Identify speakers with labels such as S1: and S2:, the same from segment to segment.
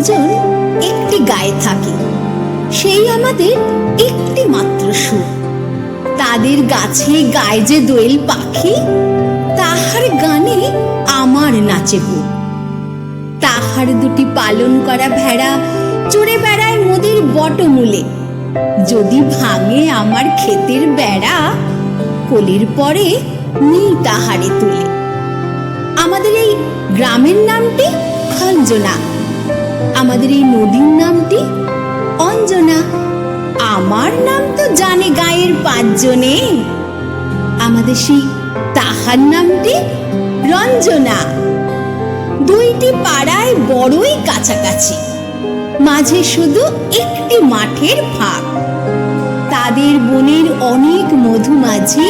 S1: দুজন একটি গায়ে থাকি। সেই আমাদের একটি মাত্র সুর। তাদের গাছে গায়ে যে দোয়েল পাখি, তাহার গানে আমার নাচে তাহার দুটি পালন করা ভেড়া চড়ে বেড়ায় মোদের বটমূলে। যদি ভাঙে আমার ক্ষেতের বেড়া, কোলের পরে নেই তাহারে তুলে। আমাদের এই গ্রামের নামটি খঞ্জনা। আমাদের এই নদীর নামটি? অঞ্জনা, আমার নাম তো জানে গায়ের পাঁচজনে। আমাদের সেই তাহার নামটি রঞ্জনা। দুইটি পাড়ায় বড়ই কাছাকাছি, মাঝে শুধু একটি মাঠের ফাঁক। তাদের বনের অনেক মধুমাঝি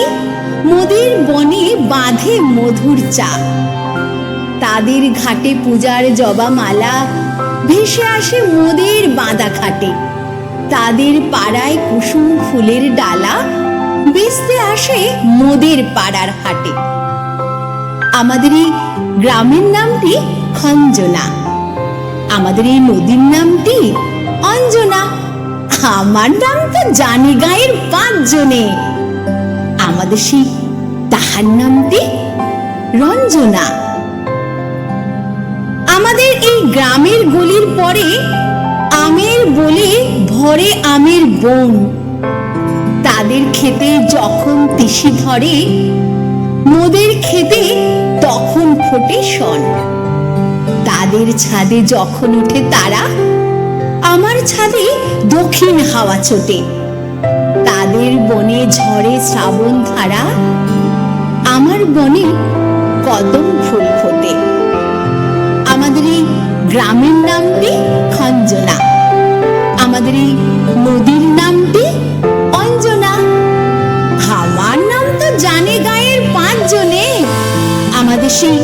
S1: মোদের বনে বাঁধে মধুর চা। তাদের ঘাটে পূজার জবা মালা ভেসে আসে মোদের বাঁধা ঘাটে তাদের পাড়ায় কুসুম ফুলের ডালা, বেচতে আসে মোদের পাড়ার হাটে। আমাদের এই গ্রামের নামটি খঞ্জনা। আমাদের এই নদীর নামটি অঞ্জনা। আমার নাম তো জানি গায়ের পাঁচজনে। আমাদের সেই তাহার নামটি রঞ্জনা। আমাদের এই গ্রামের গলির পরে আমের বলে ভরে আমের বন। তাদের খেতে যখন তিসি ধরে, মোদের খেতে তখন ফোটে শন তাদের ছাদে যখন ওঠে তারা, আমার ছাদে দক্ষিণ হাওয়া ছোটে। তাদের বনে ঝরে শ্রাবণ ধারা, আমার বনে কদম ফোটে। গ্রামের নামটি খঞ্জনা। আমাদের এই নদীর নামটি অঞ্জনা। আমার নাম তো জানে গায়ের পাঁচজনে। আমাদের সেই